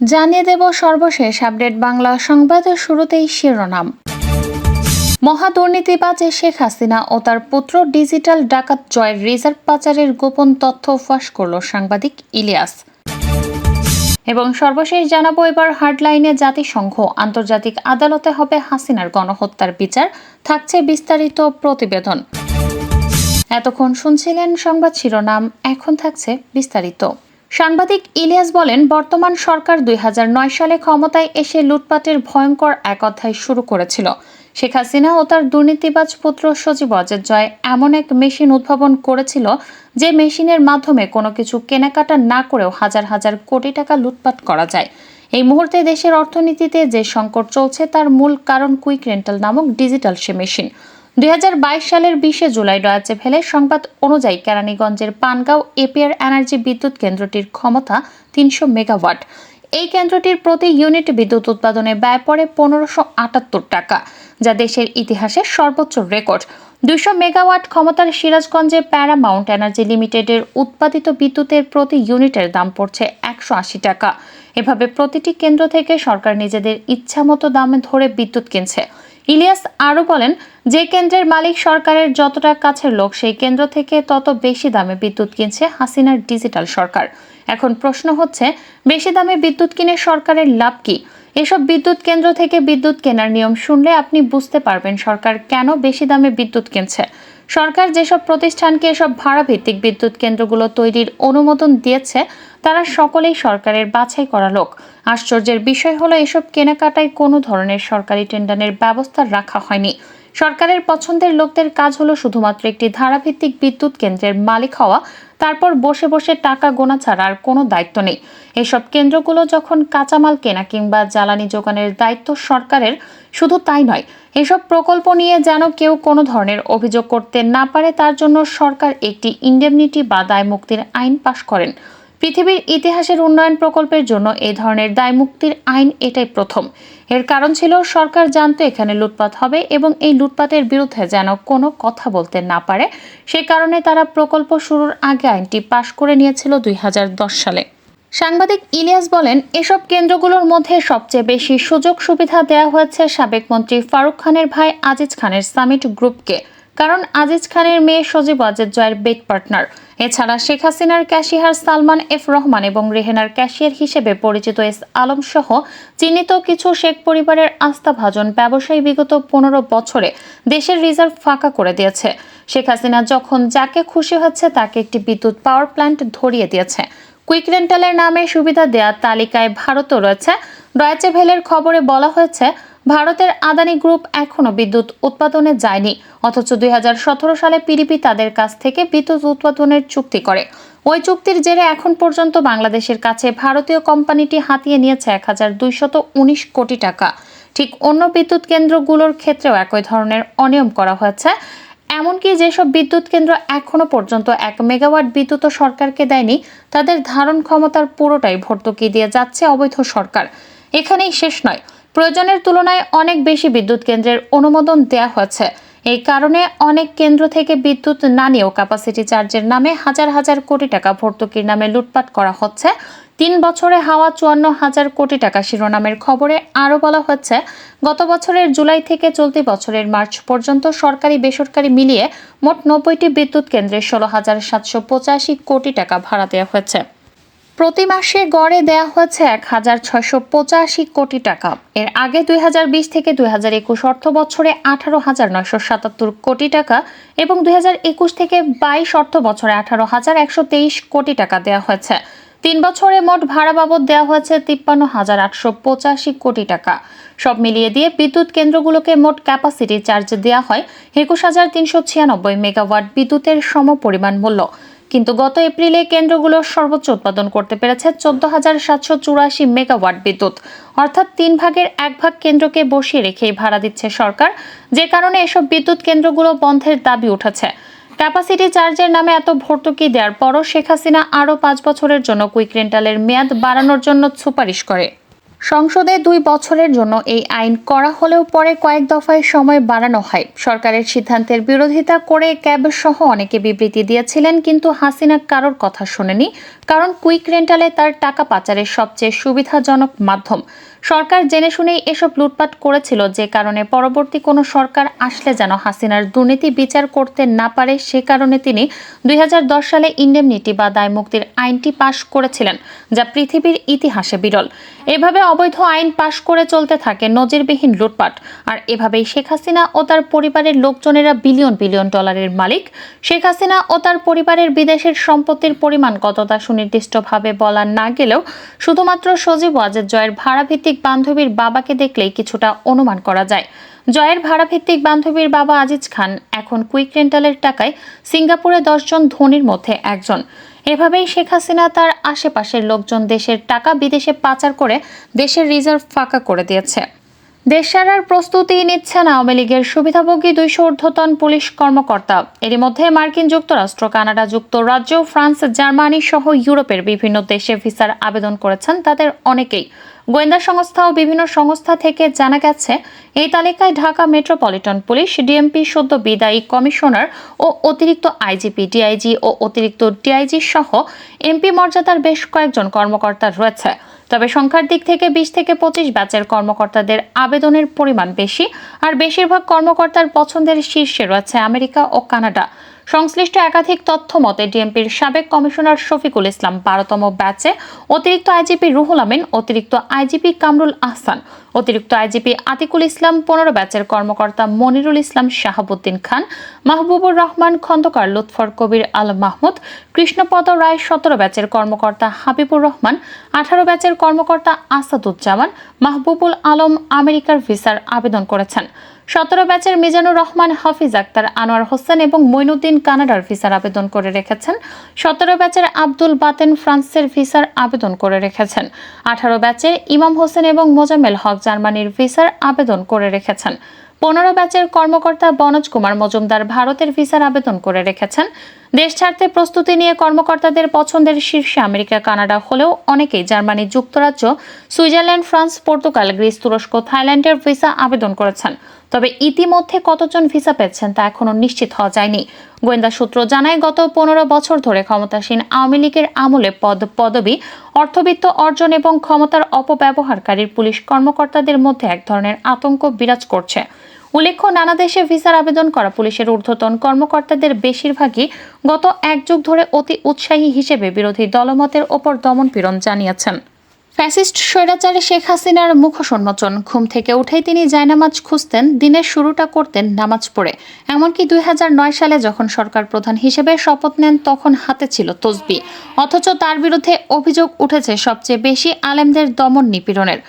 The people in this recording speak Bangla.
জানিয়ে দেব সর্বশেষ আপডেট বাংলা সংবাদের শুরুতেই শিরোনাম। মহাদুর্নীতিবাজে শেখ হাসিনা ও তার পুত্র ডিজিটাল ডাকাত জয়ের রিজার্ভ পাচারের গোপন তথ্য ফাঁস করল সাংবাদিক ইলিয়াস। এবং সর্বশেষ জানাব এবার হার্ডলাইনে জাতিসংঘ। আন্তর্জাতিক আদালতে হবে হাসিনার গণহত্যার বিচার। থাকছে বিস্তারিত প্রতিবেদন। এতক্ষণ শুনছিলেন সংবাদ শিরোনাম, এখন থাকছে বিস্তারিত। সাংবাদিক ইলিয়াস বলেন, বর্তমান সরকার দুই হাজার নয় সালে ক্ষমতায় এসে লুটপাটের ভয়ঙ্কর এক অধ্যায় শুরু করেছিল। শেখ হাসিনা ও তার দুর্নীতিবাজ পুত্র সজীব অজের জয় এমন এক মেশিন উদ্ভাবন করেছিল যে মেশিনের মাধ্যমে কোনো কিছু কেনাকাটা না করেও হাজার হাজার কোটি টাকা লুটপাট করা যায়। এই মুহূর্তে দেশের অর্থনীতিতে যে সংকট চলছে তার মূল কারণ কুইক রেন্টাল নামক ডিজিটাল সে মেশিন। দুই হাজার বাইশ সালের বিশে জুলাই ডয়াচে ফেলে সংবাদ অনুযায়ী কেরানীগঞ্জের পানগাঁও এপিআর এনার্জি বিদ্যুৎ কেন্দ্রটির ক্ষমতা তিনশো মেগাওয়াট। এই কেন্দ্রটির প্রতি ইউনিট বিদ্যুৎ উৎপাদনে ব্যয় পড়ে পনেরোশো আটাত্তর টাকা, যা দেশের ইতিহাসে সর্বোচ্চ রেকর্ড। দুইশো মেগাওয়াট ক্ষমতার সিরাজগঞ্জে প্যারামাউন্ট এনার্জি লিমিটেডের উৎপাদিত বিদ্যুতের প্রতি ইউনিটের দাম পড়ছে একশো আশি টাকা। এভাবে প্রতিটি কেন্দ্র থেকে সরকার নিজেদের ইচ্ছামতো দামে ধরে বিদ্যুৎ কিনছে। ইলিয়াস আরও বলেন, যে কেন্দ্রের মালিক সরকারের যতটা কাছের লোক, সেই কেন্দ্র থেকে তত বেশি দামে বিদ্যুৎ কিনছে হাসিনার ডিজিটাল সরকার। এখন প্রশ্ন হচ্ছে, বেশি দামে বিদ্যুৎ কিনে সরকারের লাভ কি? এসব বিদ্যুৎ কেন্দ্র থেকে বিদ্যুৎ কেনার নিয়ম শুনলে আপনি বুঝতে পারবেন সরকার কেন বেশি দামে বিদ্যুৎ কিনছে। সরকার যেসব প্রতিষ্ঠানকে এসব ভাড়া ভিত্তিক বিদ্যুৎ কেন্দ্রগুলো তৈরির অনুমোদন দিয়েছে, তারা সকলেই সরকারের বাছাই করা লোক। আশ্চর্যের বিষয় হলো, এসব কেনাকাটায় কোনো ধরনের সরকারি টেন্ডারের ব্যবস্থা রাখা হয়নি। সরকারের পছন্দের লোকদের কাজ হলো শুধুমাত্র একটি ধারাভিত্তিক বিদ্যুৎ কেন্দ্রের মালিক হওয়া তারপর বসে বসে টাকা গোনা ছাড়া আর কোনো দায়িত্ব নেই। এসব কেন্দ্রগুলো যখন কাঁচামাল কেনা কিংবা জ্বালানি যোগানের দায়িত্ব সরকারের, শুধু তাই নয়, এসব প্রকল্প নিয়ে যেন কেউ কোনো ধরনের অভিযোগ করতে না পারে, তার জন্য সরকার একটি ইন্ডেমনিটি বা দায় মুক্তির আইন পাশ করেন। পৃথিবীর ইতিহাসের উন্নয়ন প্রকল্পের জন্য এই ধরনের দায়মুক্তির আইন এটাই প্রথম। এর কারণ ছিল সরকার জানতো এখানে লুটপাট হবে এবং এই লুটপাটের বিরুদ্ধে যেন কোনো কথা বলতে না পারে। সে কারণে তারা প্রকল্প শুরুর আগে আইনটি পাশ করে নিয়েছিল দুই হাজার দশ সালে। সাংবাদিক ইলিয়াস বলেন, এসব কেন্দ্রগুলোর মধ্যে সবচেয়ে বেশি সুযোগ সুবিধা দেওয়া হয়েছে সাবেক মন্ত্রী ফারুক খানের ভাই আজিজ খানের সামিট গ্রুপকে। কারণ আজিজ খানের মেয়ে সজীব আজেদ জয়ের বেট পার্টনার। এছাড়া শেখ হাসিনার ক্যাশিয়ার সালমান এফ রহমান এবং রেহেনার ক্যাশিয়ার হিসেবে পরিচিত এস আলম সহ চিহ্নিত কিছু শেখ পরিবারের আস্থাভাজন ব্যবসায়ী বিগত পনেরো বছরে দেশের রিজার্ভ ফাঁকা করে দিয়েছে। শেখ হাসিনা যখন যাকে খুশি হচ্ছে তাকে একটি বিদ্যুৎ পাওয়ার প্ল্যান্ট ধরিয়ে দিয়েছে। কুইক রেন্টালের নামে সুবিধা দেওয়ার তালিকায় ভারতও রয়েছে। ডয়েচে ভেলের খবরে বলা হয়েছে ভারতের আদানি গ্রুপ এখনও বিদ্যুৎ উৎপাদনে যায়নি, অথচ দুই হাজার সতেরো সালে পিডিপি তাদের কাছ থেকে বিদ্যুৎ উৎপাদনের চুক্তি করে। ওই চুক্তির জেরে এখন পর্যন্ত বাংলাদেশের কাছে ভারতীয় কোম্পানিটি হাতিয়ে নিয়েছে এক হাজার দুইশত উনিশ কোটি টাকা। ঠিক অন্য বিদ্যুৎ কেন্দ্রগুলোর ক্ষেত্রেও একই ধরনের অনিয়ম করা হয়েছে। এমনকি যেসব বিদ্যুৎ কেন্দ্র এখনও পর্যন্ত এক মেগাওয়াট বিদ্যুৎ সরকারকে দেয়নি, তাদের ধারণ ক্ষমতার পুরোটাই ভর্তুকি দিয়ে যাচ্ছে অবৈধ সরকার। এখানেই শেষ নয়। প্রয়োজনের তুলনায় অনেক বেশি বিদ্যুৎ কেন্দ্রের অনুমোদন দেওয়া হয়েছে। এই কারণে অনেক কেন্দ্র থেকে বিদ্যুৎ না নিয়েও ক্যাপাসিটি চার্জের নামে হাজার হাজার কোটি টাকা ভর্তুকির নামে লুটপাট করা হচ্ছে। তিন বছরে হাওয়া চুয়ান্ন হাজার কোটি টাকা শিরোনামের খবরে আরও বলা হচ্ছে, গত বছরের জুলাই থেকে চলতি বছরের মার্চ পর্যন্ত সরকারি বেসরকারি মিলিয়ে মোট নব্বইটি বিদ্যুৎ কেন্দ্রে ষোলো হাজার সাতশো পঁচাশি কোটি টাকা ভাড়া দেওয়া হয়েছে। প্রতি মাসে গড়ে দেয়া হয়েছে এক হাজার ছয়শো পঁচাশি কোটি টাকা। এর আগে দুই হাজার বিশ থেকে দুই হাজার একুশ অর্থ বছরে আঠারো হাজার নয়শো সাতাত্তর কোটি টাকা এবং দুই হাজার একুশ থেকে বাইশ অর্থ বছরে আঠারো হাজার একশো তেইশ কোটি টাকা দেওয়া হয়েছে। তিন বছরে মোট ভাড়া বাবদ দেওয়া হয়েছে তিপ্পান্ন হাজার আটশো পঁচাশি কোটি টাকা। সব মিলিয়ে দিয়ে বিদ্যুৎ কেন্দ্রগুলোকে মোট ক্যাপাসিটি চার্জ দেওয়া হয় একুশ হাজার তিনশো ছিয়ানব্বই মেগাওয়াট বিদ্যুতের সম পরিমাণ মূল্য। কিন্তু গত এপ্রিলে কেন্দ্রগুলো সর্বোচ্চ উৎপাদন করতে পেরেছে চোদ্দ হাজার সাতশো চুরাশি মেগাওয়াট বিদ্যুৎ। অর্থাৎ তিন ভাগের এক ভাগ কেন্দ্রকে বসিয়ে রেখেই ভাড়া দিচ্ছে সরকার, যে কারণে এসব বিদ্যুৎ কেন্দ্রগুলো বন্ধের দাবি উঠেছে। ক্যাপাসিটি চার্জের নামে এত ভর্তুকি দেওয়ার পরও শেখ হাসিনা আরও পাঁচ বছরের জন্য কুইক রেন্টালের মেয়াদ বাড়ানোর জন্য সুপারিশ করে। সংসদে দুই বছরের জন্য এই আইন করা হলেও পরে কয়েক দফায় সময় বাড়ানো হয়। সরকারের সিদ্ধান্তের বিরোধিতা করে ক্যাব সহ অনেকে বিবৃতি দিয়েছিলেন, কিন্তু হাসিনা কারোর কথা শোনেনি, কারণ কুইক রেন্টালে তার টাকা পাচারের সবচেয়ে সুবিধাজনক মাধ্যম। সরকার জেনে শুনেই এসব লুটপাট করেছিল, যে কারণে পরবর্তী কোনো সরকার আসলে যেন হাসিনার দুর্নীতি বিচার করতে না পারে, সে কারণে তিনি দুই সালে ইন্ডেমনিটি বা দায়মুক্তির আইনটি পাশ করেছিলেন, যা পৃথিবীর ইতিহাসে বিরল। এভাবে অবৈধ আইন পাশ করে চলতে থাকে নজিরবিহীন লুটপাট, আর এভাবেই শেখ হাসিনা ও তার পরিবারের লোকজনেরা বিলিয়ন বিলিয়ন ডলারের মালিক। শেখ হাসিনা ও তার পরিবারের বিদেশের সম্পত্তির পরিমাণ কতটা সুনির্দিষ্টভাবে বলা না গেলেও শুধুমাত্র সজীব ওয়াজেদ জয়ের ভাড়াভিত্তিক বান্ধবীর বাবাকে দেখলেই কিছুটা অনুমান করা যায়। জয়ের ভাড়াভিত্তিক বান্ধবীর বাবা আজিজ খান এখন কুইক রেন্টালের টাকায় সিঙ্গাপুরে দশজন ধনীর মধ্যে একজন। এভাবেই শেখ হাসিনা তার আশেপাশের লোকজন দেশের টাকা বিদেশে পাচার করে দেশের রিজার্ভ ফাঁকা করে দিয়েছে। দেশ ছাড়ার প্রস্তুতি নিচ্ছেন আওয়ামী লীগের সুবিধাভোগী দুইশো ঊর্ধ্বতন পুলিশ কর্মকর্তা। এরই মধ্যে মার্কিন যুক্তরাষ্ট্র, কানাডা, যুক্তরাজ্য, ফ্রান্স, জার্মানি সহ ইউরোপের বিভিন্ন দেশে ভিসার আবেদন করেছেন তাদের অনেকেই। গোয়েন্দা সংস্থা ও বিভিন্ন সংস্থা থেকে জানা গেছে, এই তালিকায় ঢাকা মেট্রোপলিটন পুলিশ, ডিএমপি, সদ্য বিদায়ী কমিশনার ও অতিরিক্ত আইজিপি, ডিআইজি ও অতিরিক্ত ডিআইজি সহ এমপি মর্যাদার বেশ কয়েকজন কর্মকর্তা রয়েছে। তবে সংখ্যার দিক থেকে বিশ থেকে পঁচিশ ব্যাচের কর্মকর্তাদের আবেদনের পরিমাণ বেশি, আর বেশিরভাগ কর্মকর্তার পছন্দের শীর্ষে রয়েছে আমেরিকা ও কানাডা। সংশ্লিষ্ট একাধিক তথ্য মতে, ডিএমপির সাবেক কমিশনার শফিকুল ইসলাম বারোতম ব্যাচে অতিরিক্ত আইজিপি রুহুল আমিন, অতিরিক্ত আইজিপি কামরুল আহসান, অতিরিক্ত আইজিপি আতিকুল ইসলাম পনেরো ব্যাচের কর্মকর্তা মনিরুল ইসলাম শাহাবুদ্দিন খান, মাহবুবুর রহমান খন্দকার লুৎফর কবির আল মাহমুদ, কৃষ্ণপদ রায় সতেরো ব্যাচের কর্মকর্তা হাবিবুর রহমান, আঠারো ব্যাচের কর্মকর্তা আসাদুজ্জামান, মাহবুবুল আলম আমেরিকার ভিসার আবেদন করেছেন। সতেরো ব্যাচের মিজানুর রহমান, হাফিজ আক্তার আনোয়ার হোসেন এবং মইনুদ্দিন কানাডার ভিসার আবেদন করে রেখেছেন। সতেরো ব্যাচের আব্দুল বাতেন ফ্রান্সের ভিসার আবেদন করে রেখেছেন। আঠারো ব্যাচের ইমাম হোসেন এবং মোজামেল হক জার্মানির ভিসার আবেদন করে রেখেছেন। পনেরো ব্যাচের কর্মকর্তা বনজ কুমার মজুমদার ভারতের ভিসার আবেদন করে রেখেছেন। দেশ ছাড়তে প্রস্তুতি নিয়ে কর্মকর্তাদের পছন্দের শীর্ষে আমেরিকা, কানাডা হলেও অনেকেই জার্মানি, যুক্তরাজ্য, সুইজারল্যান্ড, ফ্রান্স, পর্তুগাল, গ্রিস, তুরস্ক, থাইল্যান্ডের ভিসা আবেদন করেছেন। তবে ইতিমধ্যে কতজন ভিসা পেয়েছেন তা এখনও নিশ্চিত হওয়া যায়নি। গোয়েন্দা সূত্র জানায়, গত পনেরো বছর ধরে ক্ষমতাসীন আওয়ামী লীগের আমলে পদ, পদবি, অর্থবিত্ত অর্জন এবং ক্ষমতার অপব্যবহারকারীর পুলিশ কর্মকর্তাদের মধ্যে এক ধরনের আতঙ্ক বিরাজ করছে। উল্লেখ্য, নানা দেশে ভিসার আবেদন করা পুলিশের ঊর্ধ্বতন কর্মকর্তাদের বেশিরভাগই গত এক যুগ ধরে অতি উৎসাহী হিসেবে বিরোধী দলমতের ওপর দমনপীড়ন জানিয়েছেন। ফ্যাসিস্ট স্বৈরাচারী শেখ হাসিনার মুখোন্মোচন ঘুম থেকে উঠেই তিনি জায়নামাজ খুঁজতেন, দিনের শুরুটা করতেন নামাজ পড়ে। এমনকি দুই হাজার নয় সালে যখন সরকার প্রধান হিসেবে শপথ নেন, তখন হাতে ছিল তসবি। অথচ তার বিরুদ্ধে অভিযোগ উঠেছে সবচেয়ে বেশি আলেমদের দমন নিপীড়নের।